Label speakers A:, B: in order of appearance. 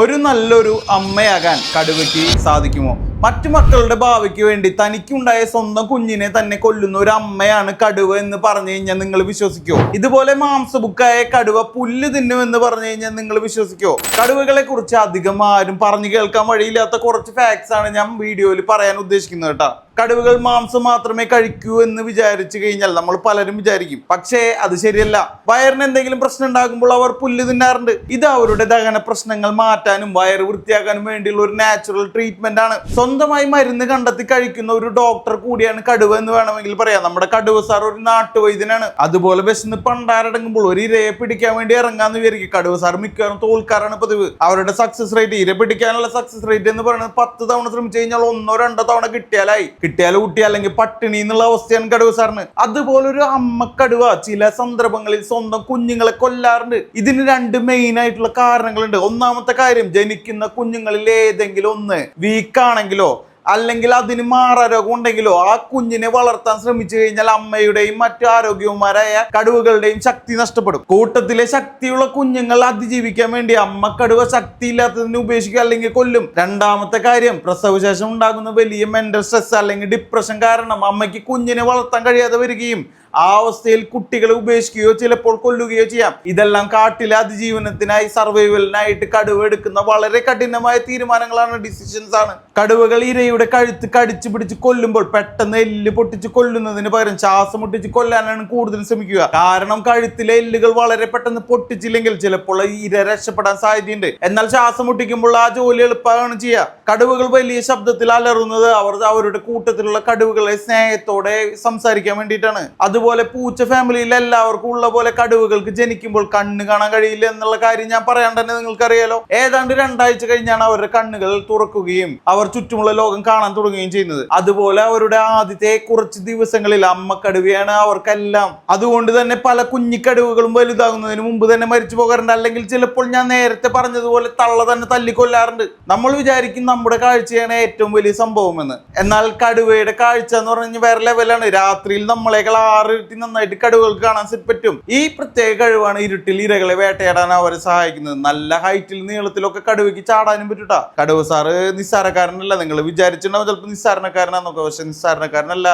A: ഒരു നല്ലൊരു അമ്മയാകാൻ കടുവയ്ക്ക് സാധിക്കുമോ? മറ്റു മക്കളുടെ ഭാവിക്ക് വേണ്ടി തനിക്കുണ്ടായ സ്വന്തം കുഞ്ഞിനെ തന്നെ കൊല്ലുന്ന ഒരു അമ്മയാണ് കടുവ എന്ന് പറഞ്ഞു കഴിഞ്ഞാൽ നിങ്ങൾ വിശ്വസിക്കോ? ഇതുപോലെ മാംസബുക്കായ കടുവ പുല്ല് തിന്നുമെന്ന് പറഞ്ഞു കഴിഞ്ഞാൽ നിങ്ങൾ വിശ്വസിക്കോ? കടുവകളെ കുറിച്ച് അധികം ആരും പറഞ്ഞു കേൾക്കാൻ വഴിയില്ലാത്ത കുറച്ച് ഫാക്ട്സ് ആണ് ഞാൻ വീഡിയോയിൽ പറയാൻ ഉദ്ദേശിക്കുന്നത് കേട്ടോ. കടുവകൾ മാംസം മാത്രമേ കഴിക്കൂ എന്ന് വിചാരിച്ചു കഴിഞ്ഞാൽ നമ്മൾ പലരും വിചാരിക്കും. പക്ഷേ അത് ശരിയല്ല. വയറിന് എന്തെങ്കിലും പ്രശ്നം ഉണ്ടാകുമ്പോൾ അവർ പുല്ല് തിന്നാറുണ്ട്. ഇത് അവരുടെ ദഹന പ്രശ്നങ്ങൾ മാറ്റാനും വയറ് വൃത്തിയാക്കാനും വേണ്ടിയുള്ള ഒരു നാച്ചുറൽ ട്രീറ്റ്മെന്റ് ആണ്. സ്വന്തമായി മരുന്ന് കണ്ടെത്തി കഴിക്കുന്ന ഒരു ഡോക്ടർ കൂടിയാണ് കടുവ എന്ന് വേണമെങ്കിൽ പറയാം. നമ്മുടെ കടുവ സാർ ഒരു നാട്ടുവൈദ്യനാണ്. അതുപോലെ വിശന്ന് പണ്ടാരടങ്ങുമ്പോൾ ഒരു ഇരയെ പിടിക്കാൻ വേണ്ടി ഇറങ്ങാന്ന് വിചാരിക്കും. കടുവ സാർ മിക്കവാറും തോൽക്കാറാണ് പതിവ്. അവരുടെ സക്സസ് റേറ്റ് ഇര പിടിക്കാനുള്ള സക്സസ് റേറ്റ് എന്ന് പറയുന്നത് പത്ത് തവണ ശ്രമിച്ചു കഴിഞ്ഞാൽ ഒന്നോ രണ്ടോ തവണ കിട്ടിയാലായി. കിട്ടിയാൽ കുട്ടി അല്ലെങ്കിൽ പട്ടിണി എന്നുള്ള അവസ്ഥയാണ് കടുവ സാറിന്. അതുപോലെ ഒരു അമ്മ കടുവ ചില സന്ദർഭങ്ങളിൽ സ്വന്തം കുഞ്ഞുങ്ങളെ കൊല്ലാറുണ്ട്. ഇതിന് രണ്ട് മെയിൻ ആയിട്ടുള്ള കാരണങ്ങളുണ്ട്. ഒന്നാമത്തെ കാര്യം ജനിക്കുന്ന കുഞ്ഞുങ്ങളിൽ ഏതെങ്കിലും ഒന്ന് വീക്ക് ആണെങ്കിലോ അല്ലെങ്കിൽ അതിന് മാറാരോഗം ഉണ്ടെങ്കിലോ ആ കുഞ്ഞിനെ വളർത്താൻ ശ്രമിച്ചു കഴിഞ്ഞാൽ അമ്മയുടെയും മറ്റു ആരോഗ്യവുമാരായ കടുവകളുടെയും ശക്തി നഷ്ടപ്പെടും. കൂട്ടത്തിലെ ശക്തിയുള്ള കുഞ്ഞുങ്ങൾ അതിജീവിക്കാൻ വേണ്ടി അമ്മ കടുവ ശക്തി ഇല്ലാത്തതിന് ഉപേക്ഷിക്കുക അല്ലെങ്കിൽ കൊല്ലും. രണ്ടാമത്തെ കാര്യം പ്രസവശേഷം ഉണ്ടാകുന്ന വലിയ മെന്റൽ സ്ട്രെസ് അല്ലെങ്കിൽ ഡിപ്രഷൻ കാരണം അമ്മയ്ക്ക് കുഞ്ഞിനെ വളർത്താൻ കഴിയാതെ വരികയും ആ അവസ്ഥയിൽ കുട്ടികളെ ഉപേക്ഷിക്കുകയോ ചിലപ്പോൾ കൊല്ലുകയോ ചെയ്യാം. ഇതെല്ലാം കാട്ടിലെ അതിജീവനത്തിനായി സർവൈവലിനായിട്ട് കടുവ എടുക്കുന്ന വളരെ കഠിനമായ തീരുമാനങ്ങളാണ് ഡിസിഷൻസ് ആണ്. കടുവകൾ ഇരയുടെ കഴുത്ത് കടിച്ചു പിടിച്ച് കൊല്ലുമ്പോൾ പെട്ടെന്ന് എല്ല് പൊട്ടിച്ച് കൊല്ലുന്നതിന് പകരം ശ്വാസം മുട്ടിച്ച് കൊല്ലാനാണ് കൂടുതൽ ശ്രമിക്കുക. കാരണം കഴുത്തിലെ എല്ലുകൾ വളരെ പെട്ടെന്ന് പൊട്ടിച്ചില്ലെങ്കിൽ ചിലപ്പോൾ ഇര രക്ഷപ്പെടാൻ സാധ്യതയുണ്ട്. എന്നാൽ ശ്വാസം മുട്ടിക്കുമ്പോൾ ആ ജോലി എളുപ്പമാണ് ചെയ്യുക. കടുവകൾ വലിയ ശബ്ദത്തിൽ അലറുന്നത് അവർ അവരുടെ കൂട്ടത്തിലുള്ള കടുവകളെ സ്നേഹത്തോടെ സംസാരിക്കാൻ വേണ്ടിയിട്ടാണ്. അതുപോലെ പൂച്ച ഫാമിലിയിൽ എല്ലാവർക്കും ഉള്ള പോലെ കടുവകൾക്ക് ജനിക്കുമ്പോൾ കണ്ണ് കാണാൻ കഴിയില്ല എന്നുള്ള കാര്യം ഞാൻ പറയാൻ തന്നെ നിങ്ങൾക്കറിയാലോ. ഏതാണ്ട് രണ്ടാഴ്ച കഴിഞ്ഞാണ് അവരുടെ കണ്ണുകൾ തുറക്കുകയും അവർ ചുറ്റുമുള്ള ലോകം കാണാൻ തുടങ്ങുകയും ചെയ്യുന്നത്. അതുപോലെ അവരുടെ ആദ്യത്തെ കുറച്ച് ദിവസങ്ങളിൽ അമ്മ കടുവയാണ് അവർക്കെല്ലാം. അതുകൊണ്ട് തന്നെ പല കുഞ്ഞിക്കടുവകളും വലുതാകുന്നതിന് മുമ്പ് തന്നെ മരിച്ചു പോകാറുണ്ട്. അല്ലെങ്കിൽ ചിലപ്പോൾ ഞാൻ നേരത്തെ പറഞ്ഞതുപോലെ തള്ള തന്നെ തല്ലിക്കൊല്ലാറുണ്ട്. നമ്മൾ വിചാരിക്കും നമ്മുടെ കാഴ്ചയാണ് ഏറ്റവും വലിയ സംഭവം എന്ന് എന്നാൽ കടുവയുടെ കാഴ്ച എന്ന് പറഞ്ഞാൽ വേറെ ലെവലാണ് രാത്രിയിൽ നമ്മളെ ആറ് ഇരട്ടി നന്നായിട്ട് കടുവകൾ കാണാൻ പറ്റും. ഈ പ്രത്യേക കഴിവാണ് ഇരുട്ടിൽ ഇരകളെ വേട്ടയാടാൻ അവരെ സഹായിക്കുന്നത്. നല്ല ഹൈറ്റിൽ നീളത്തിലൊക്കെ കടുവയ്ക്ക് ചാടാനും പറ്റൂട്ടാ. കടുവ സാറ് നിസ്സാരക്കാരനല്ല. നിങ്ങൾ വിചാരിച്ചിട്ടുണ്ടാവും ചിലപ്പോൾ നിസ്സാരണക്കാരനാന്നൊക്കെ. പക്ഷെ നിസ്സാരണക്കാരനല്ല.